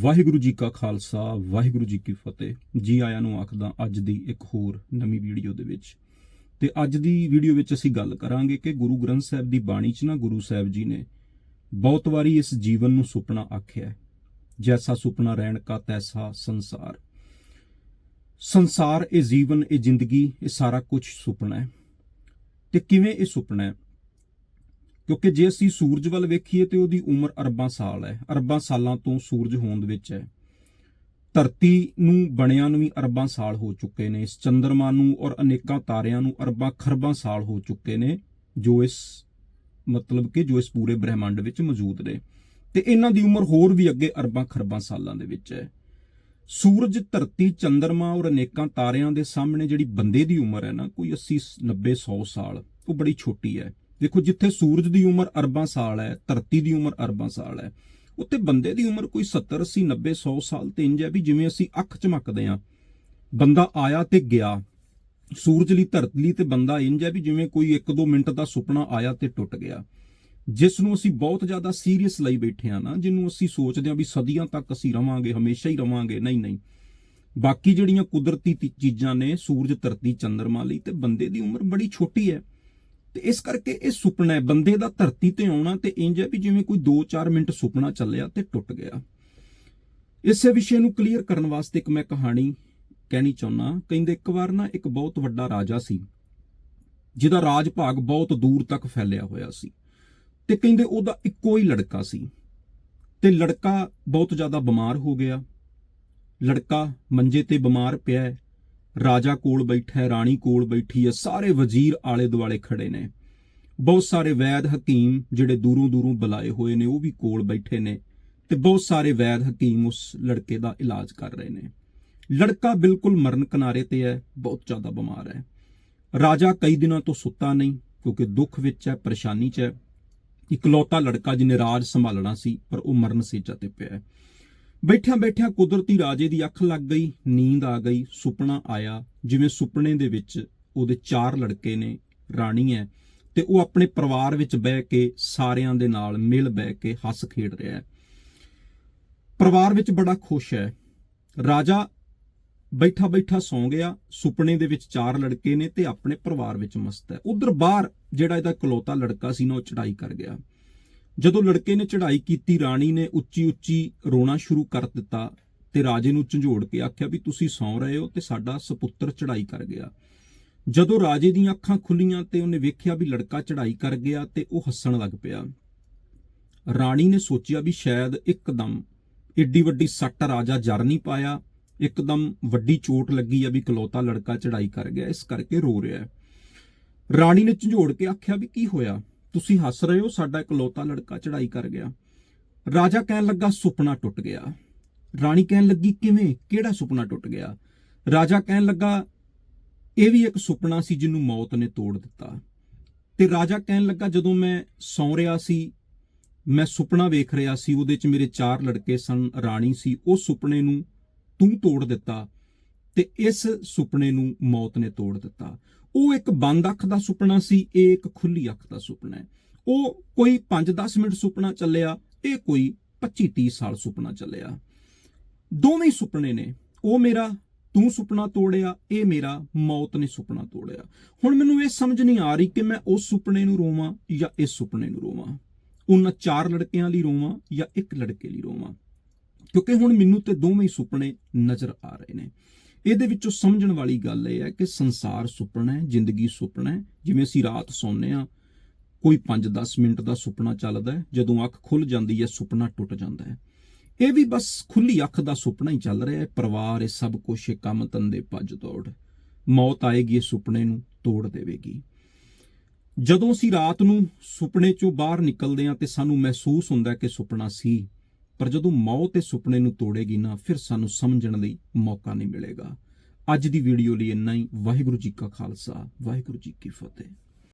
ਵਾਹਿਗੁਰੂ ਜੀ ਕਾ ਖਾਲਸਾ, ਵਾਹਿਗੁਰੂ ਜੀ ਕੀ ਫਤਿਹ। ਜੀ ਆਇਆਂ ਨੂੰ ਆਖਦਾ ਅੱਜ ਦੀ ਇੱਕ ਹੋਰ ਨਵੀਂ ਵੀਡੀਓ ਦੇ ਵਿੱਚ। ਤੇ ਅੱਜ ਦੀ ਵੀਡੀਓ ਵਿੱਚ ਅਸੀਂ ਗੱਲ ਕਰਾਂਗੇ ਕਿ ਗੁਰੂ ਗ੍ਰੰਥ ਸਾਹਿਬ ਦੀ ਬਾਣੀ 'ਚ ਨਾ ਗੁਰੂ ਸਾਹਿਬ ਜੀ ਨੇ ਬਹੁਤ ਵਾਰੀ ਇਸ ਜੀਵਨ ਨੂੰ ਸੁਪਨਾ ਆਖਿਆ ਹੈ। ਜੈਸਾ ਸੁਪਨਾ ਰਹਿਣ ਕਾ ਤੈਸਾ ਸੰਸਾਰ। ਸੰਸਾਰ, ਇਹ ਜੀਵਨ, ਇਹ ਜ਼ਿੰਦਗੀ, ਇਹ ਸਾਰਾ ਕੁਝ ਸੁਪਨਾ ਹੈ। ਤੇ ਕਿਵੇਂ ਇਹ ਸੁਪਨਾ ਹੈ? ਕਿਉਂਕਿ ਜੇ ਅਸੀਂ ਸੂਰਜ ਵੱਲ ਵੇਖੀਏ ਤੇ ਉਹਦੀ ਉਮਰ ਅਰਬਾਂ ਸਾਲ ਹੈ, ਅਰਬਾਂ ਸਾਲਾਂ ਤੋਂ ਸੂਰਜ ਹੋਂਦ ਵਿੱਚ ਹੈ। ਧਰਤੀ ਨੂੰ ਬਣਿਆਂ ਨੂੰ ਵੀ ਅਰਬਾਂ ਸਾਲ ਹੋ ਚੁੱਕੇ ਨੇ, ਇਸ ਚੰ드ਰਮਾ ਨੂੰ ਔਰ ਅਨੇਕਾਂ ਤਾਰਿਆਂ ਨੂੰ ਅਰਬਾਂ ਖਰਬਾਂ ਸਾਲ ਹੋ ਚੁੱਕੇ ਨੇ, ਜੋ ਇਸ, ਮਤਲਬ ਕਿ ਜੋ ਇਸ ਪੂਰੇ ਬ੍ਰਹਿਮੰਡ ਵਿੱਚ ਮੌਜੂਦ ਨੇ। ਤੇ ਇਹਨਾਂ ਦੀ ਉਮਰ ਹੋਰ ਵੀ ਅੱਗੇ ਅਰਬਾਂ ਖਰਬਾਂ ਸਾਲਾਂ ਦੇ ਵਿੱਚ ਹੈ। ਸੂਰਜ, ਧਰਤੀ ਚੰ드ਰਮਾ ਔਰ ਅਨੇਕਾਂ ਤਾਰਿਆਂ ਦੇ ਸਾਹਮਣੇ ਜਿਹੜੀ ਬੰਦੇ ਦੀ ਉਮਰ ਹੈ ਨਾ, ਕੋਈ 80 90 100 ਸਾਲ, ਉਹ ਬੜੀ ਛੋਟੀ ਹੈ। ਦੇਖੋ, ਜਿੱਥੇ ਸੂਰਜ ਦੀ ਉਮਰ ਅਰਬਾਂ ਸਾਲ ਹੈ, ਧਰਤੀ ਦੀ ਉਮਰ ਅਰਬਾਂ ਸਾਲ ਹੈ, ਉੱਥੇ ਬੰਦੇ ਦੀ ਉਮਰ ਕੋਈ 70 80 90 100 ਸਾਲ ਤੇ ਇੰਜ ਹੈ ਵੀ ਜਿਵੇਂ ਅਸੀਂ ਅੱਖ ਚਮਕਦੇ ਆ ਬੰਦਾ ਆਇਆ ਤੇ ਗਿਆ, ਸੂਰਜ ਲਈ, ਧਰਤੀ ਲਈ ਤੇ ਬੰਦਾ ਇੰਜ ਹੈ ਵੀ ਜਿਵੇਂ ਕੋਈ 1-2 ਮਿੰਟ ਦਾ ਸੁਪਨਾ ਆਇਆ ਤੇ ਟੁੱਟ ਗਿਆ। ਜਿਸ ਨੂੰ ਅਸੀਂ ਬਹੁਤ ਜ਼ਿਆਦਾ ਸੀਰੀਅਸ ਲਈ ਬੈਠੇ ਆ ਨਾ, ਜਿਹਨੂੰ ਅਸੀਂ ਸੋਚਦੇ ਆ ਵੀ ਸਦੀਆਂ ਤੱਕ ਅਸੀਂ ਰਵਾਂਗੇ, ਹਮੇਸ਼ਾ ਹੀ ਰਵਾਂਗੇ, ਨਹੀਂ ਨਹੀਂ। ਬਾਕੀ ਜਿਹੜੀਆਂ ਕੁਦਰਤੀ ਚੀਜ਼ਾਂ ਨੇ, ਸੂਰਜ, ਧਰਤੀ, ਚੰਦਰਮਾ ਲਈ ਤੇ ਬੰਦੇ ਦੀ ਉਮਰ ਬੜੀ ਛੋਟੀ ਹੈ। ਤੇ ਇਸ ਕਰਕੇ ਇਹ ਸੁਪਨਾ ਹੈ, ਬੰਦੇ ਦਾ ਧਰਤੀ ਤੇ ਆਉਣਾ ਤੇ ਇੰਜ ਹੈ ਵੀ ਜਿਵੇਂ ਕੋਈ 2-4 ਮਿੰਟ ਸੁਪਨਾ ਚੱਲਿਆ ਤੇ ਟੁੱਟ ਗਿਆ। ਇਸੇ ਵਿਸ਼ੇ ਨੂੰ ਕਲੀਅਰ ਕਰਨ ਵਾਸਤੇ ਇੱਕ ਮੈਂ ਕਹਾਣੀ ਕਹਿਣੀ ਚਾਹੁੰਦਾ। ਕਹਿੰਦੇ, ਇੱਕ ਵਾਰ ਨਾ ਇੱਕ ਬਹੁਤ ਵੱਡਾ ਰਾਜਾ ਸੀ, ਜਿਹਦਾ ਰਾਜ ਭਾਗ ਬਹੁਤ ਦੂਰ ਤੱਕ ਫੈਲਿਆ ਹੋਇਆ ਸੀ ਤੇ ਕਹਿੰਦੇ ਉਹਦਾ ਇੱਕੋ ਹੀ ਲੜਕਾ ਸੀ। ਤੇ ਲੜਕਾ ਬਹੁਤ ਜ਼ਿਆਦਾ ਬਿਮਾਰ ਹੋ ਗਿਆ। ਲੜਕਾ ਮੰਜੇ ਤੇ ਬਿਮਾਰ ਪਿਆ ਰਾਜਾ ਕੋਲ ਬੈਠਾ ਹੈ ਰਾਣੀ ਕੋਲ ਬੈਠੀ ਹੈ ਸਾਰੇ ਵਜ਼ੀਰ ਆਲੇ ਦੁਆਲੇ ਖੜੇ ਨੇ। ਬਹੁਤ ਸਾਰੇ ਵੈਦ ਹਕੀਮ ਜਿਹੜੇ ਦੂਰੋਂ ਦੂਰੋਂ ਬੁਲਾਏ ਹੋਏ ਨੇ, ਉਹ ਵੀ ਕੋਲ ਬੈਠੇ ਨੇ ਤੇ ਬਹੁਤ ਸਾਰੇ ਵੈਦ ਹਕੀਮ ਉਸ ਲੜਕੇ ਦਾ ਇਲਾਜ ਕਰ ਰਹੇ ਨੇ। ਲੜਕਾ ਬਿਲਕੁਲ ਮਰਨ ਕਿਨਾਰੇ ਤੇ ਹੈ ਬਹੁਤ ਜ਼ਿਆਦਾ ਬਿਮਾਰ ਹੈ ਰਾਜਾ ਕਈ ਦਿਨਾਂ ਤੋਂ ਸੁੱਤਾ ਨਹੀਂ, ਕਿਉਂਕਿ ਦੁੱਖ ਵਿੱਚ ਹੈ ਪਰੇਸ਼ਾਨੀ 'ਚ ਹੈ ਇਕਲੌਤਾ ਲੜਕਾ ਜਿਹਨੇ ਰਾਜ ਸੰਭਾਲਣਾ ਸੀ, ਪਰ ਉਹ ਮਰਨ ਸੇਜਾ ਤੇ ਪਿਆ ਹੈ ਬੈਠਿਆਂ ਬੈਠਿਆਂ ਕੁਦਰਤੀ ਰਾਜੇ ਦੀ ਅੱਖ ਲੱਗ ਗਈ, ਨੀਂਦ ਆ ਗਈ, ਸੁਪਨਾ ਆਇਆ। ਜਿਵੇਂ ਸੁਪਨੇ ਦੇ ਵਿੱਚ ਉਹਦੇ ਚਾਰ ਲੜਕੇ ਨੇ, ਰਾਣੀ ਹੈ, ਤੇ ਉਹ ਆਪਣੇ ਪਰਿਵਾਰ ਵਿੱਚ ਬਹਿ ਕੇ ਸਾਰਿਆਂ ਦੇ ਨਾਲ ਮਿਲ ਬਹਿ ਕੇ ਹੱਸ ਖੇਡ ਰਿਹਾ ਹੈ। ਪਰਿਵਾਰ ਵਿੱਚ ਬੜਾ ਖੁਸ਼ ਹੈ। ਰਾਜਾ ਬੈਠਾ ਬੈਠਾ ਸੌਂ ਗਿਆ, ਸੁਪਨੇ ਦੇ ਵਿੱਚ ਚਾਰ ਲੜਕੇ ਨੇ ਤੇ ਆਪਣੇ ਪਰਿਵਾਰ ਵਿੱਚ ਮਸਤ ਹੈ। ਉਧਰ ਬਾਹਰ ਜਿਹੜਾ ਇਹਦਾ ਇਕਲੌਤਾ ਲੜਕਾ ਸੀ ਨਾ, ਉਹ ਚੜਾਈ ਕਰ ਗਿਆ। ਜਦੋਂ ਲੜਕੇ ਨੇ ਚੜ੍ਹਾਈ ਕੀਤੀ, ਰਾਣੀ ਨੇ ਉੱਚੀ ਉੱਚੀ ਰੋਣਾ ਸ਼ੁਰੂ ਕਰ ਦਿੱਤਾ ਤੇ ਰਾਜੇ ਨੂੰ ਝੰਜੋੜ ਕੇ ਆਖਿਆ ਵੀ ਤੁਸੀਂ ਸੌਂ ਰਹੇ ਹੋ ਤੇ ਸਾਡਾ ਸੁਪੁੱਤਰ ਚੜ੍ਹਾਈ ਕਰ ਗਿਆ। ਜਦੋਂ ਰਾਜੇ ਦੀਆਂ ਅੱਖਾਂ ਖੁੱਲੀਆਂ ਤੇ ਉਹਨੇ ਵੇਖਿਆ ਵੀ ਲੜਕਾ ਚੜ੍ਹਾਈ ਕਰ ਗਿਆ ਤੇ ਉਹ ਹੱਸਣ ਲੱਗ ਪਿਆ। ਰਾਣੀ ਨੇ ਸੋਚਿਆ ਵੀ ਸ਼ਾਇਦ ਇੱਕਦਮ ਏਡੀ ਵੱਡੀ ਸੱਟ ਰਾਜਾ ਜਰ ਨਹੀਂ ਪਾਇਆ, ਇੱਕਦਮ ਵੱਡੀ ਚੋਟ ਲੱਗੀ ਆ ਵੀ ਕਲੌਤਾ ਲੜਕਾ ਚੜ੍ਹਾਈ ਕਰ ਗਿਆ, ਇਸ ਕਰਕੇ ਰੋ ਰਿਹਾ ਹੈ। ਰਾਣੀ ਨੇ ਝੰਜੋੜ ਕੇ ਆਖਿਆ ਵੀ ਕੀ ਹੋਇਆ? ਤੁਸੀਂ ਹੱਸ ਰਹੇ ਹੋ, ਸਾਡਾ ਇਕਲੌਤਾ ਲੜਕਾ ਚੜਾਈ ਕਰ ਗਿਆ। ਰਾਜਾ ਕਹਿਣ ਲੱਗਾ, ਸੁਪਨਾ ਟੁੱਟ ਗਿਆ। ਰਾਣੀ ਕਹਿਣ ਲੱਗੀ, ਕਿਵੇਂ, ਕਿਹੜਾ ਸੁਪਨਾ ਟੁੱਟ ਗਿਆ? ਰਾਜਾ ਕਹਿਣ ਲੱਗਾ, ਇਹ ਵੀ ਇੱਕ ਸੁਪਨਾ ਸੀ ਜਿਹਨੂੰ ਮੌਤ ਨੇ ਤੋੜ ਦਿੱਤਾ। ਤੇ ਰਾਜਾ ਕਹਿਣ ਲੱਗਾ, ਜਦੋਂ ਮੈਂ ਸੌਂ ਰਿਹਾ ਸੀ, ਮੈਂ ਸੁਪਨਾ ਵੇਖ ਰਿਹਾ ਸੀ, ਉਹਦੇ 'ਚ ਮੇਰੇ ਚਾਰ ਲੜਕੇ ਸਨ, ਰਾਣੀ ਸੀ ਉਹ ਸੁਪਨੇ ਨੂੰ ਤੂੰ ਤੋੜ ਦਿੱਤਾ ਤੇ ਇਸ ਸੁਪਨੇ ਨੂੰ ਮੌਤ ਨੇ ਤੋੜ ਦਿੱਤਾ। ਉਹ ਇੱਕ ਬੰਦ ਅੱਖ ਦਾ ਸੁਪਨਾ ਸੀ, ਇਹ ਇੱਕ ਖੁੱਲੀ ਅੱਖ ਦਾ ਸੁਪਨਾ ਹੈ। ਉਹ ਕੋਈ 5-10 ਮਿੰਟ ਸੁਪਨਾ ਚੱਲਿਆ ਇਹ ਕੋਈ 25-30 ਸਾਲ ਸੁਪਨਾ ਚੱਲਿਆ। ਦੋਵੇਂ ਸੁਪਨੇ ਨੇ। ਉਹ ਮੇਰਾ ਤੂੰ ਸੁਪਨਾ ਤੋੜਿਆ, ਇਹ ਮੇਰਾ ਮੌਤ ਨੇ ਸੁਪਨਾ ਤੋੜਿਆ। ਹੁਣ ਮੈਨੂੰ ਇਹ ਸਮਝ ਨਹੀਂ ਆ ਰਹੀ ਕਿ ਮੈਂ ਉਸ ਸੁਪਨੇ ਨੂੰ ਰੋਵਾਂ ਜਾਂ ਇਸ ਸੁਪਨੇ ਨੂੰ ਰੋਵਾਂ। ਉਹਨਾਂ ਚਾਰ ਲੜਕਿਆਂ ਲਈ ਰੋਵਾਂ ਜਾਂ ਇੱਕ ਲੜਕੇ ਲਈ ਰੋਵਾਂ। ਕਿਉਂਕਿ ਹੁਣ ਮੈਨੂੰ ਤੇ ਦੋਵੇਂ ਹੀ ਸੁਪਨੇ ਨਜ਼ਰ ਆ ਰਹੇ ਨੇ। ਇਹਦੇ ਵਿੱਚੋਂ ਸਮਝਣ ਵਾਲੀ ਗੱਲ ਇਹ ਹੈ ਕਿ ਸੰਸਾਰ ਸੁਪਨਾ ਹੈ, ਜ਼ਿੰਦਗੀ ਸੁਪਨਾ ਹੈ। ਜਿਵੇਂ ਅਸੀਂ ਰਾਤ ਸੌਂਦੇ ਆ ਕੋਈ 5-10 ਮਿੰਟ ਦਾ ਸੁਪਨਾ ਚੱਲਦਾ ਹੈ, ਜਦੋਂ ਅੱਖ ਖੁੱਲ ਜਾਂਦੀ ਹੈ, ਸੁਪਨਾ ਟੁੱਟ ਜਾਂਦਾ ਹੈ। ਇਹ ਵੀ ਬਸ ਖੁੱਲੀ ਅੱਖ ਦਾ ਸੁਪਨਾ ਹੀ ਚੱਲ ਰਿਹਾ ਹੈ। ਪਰਿਵਾਰ, ਇਹ ਸਭ ਕੁਝ ਇਹ ਕੰਮ ਤੰਦੇ ਭੱਜ ਦੌੜ। ਮੌਤ ਆਏਗੀ, ਇਹ ਸੁਪਨੇ ਨੂੰ ਤੋੜ ਦੇਵੇਗੀ। ਜਦੋਂ ਅਸੀਂ ਰਾਤ ਨੂੰ ਸੁਪਨੇ ਚੋਂ ਬਾਹਰ ਨਿਕਲਦੇ ਹਾਂ ਤੇ ਸਾਨੂੰ ਮਹਿਸੂਸ ਹੁੰਦਾ ਕਿ ਸੁਪਨਾ ਸੀ ਪਰ ਜਦੋਂ ਮੌਤ ਇਹ ਸੁਪਨੇ ਨੂੰ ਤੋੜੇਗੀ ਨਾ, ਫਿਰ ਸਾਨੂੰ ਸਮਝਣ ਲਈ ਮੌਕਾ ਨਹੀਂ ਮਿਲੇਗਾ। ਅੱਜ ਦੀ ਵੀਡੀਓ ਲਈ ਇੰਨਾ ਹੀ। ਵਾਹਿਗੁਰੂ ਜੀ ਕਾ ਖਾਲਸਾ, ਵਾਹਿਗੁਰੂ ਜੀ ਕੀ ਫਤਿਹ।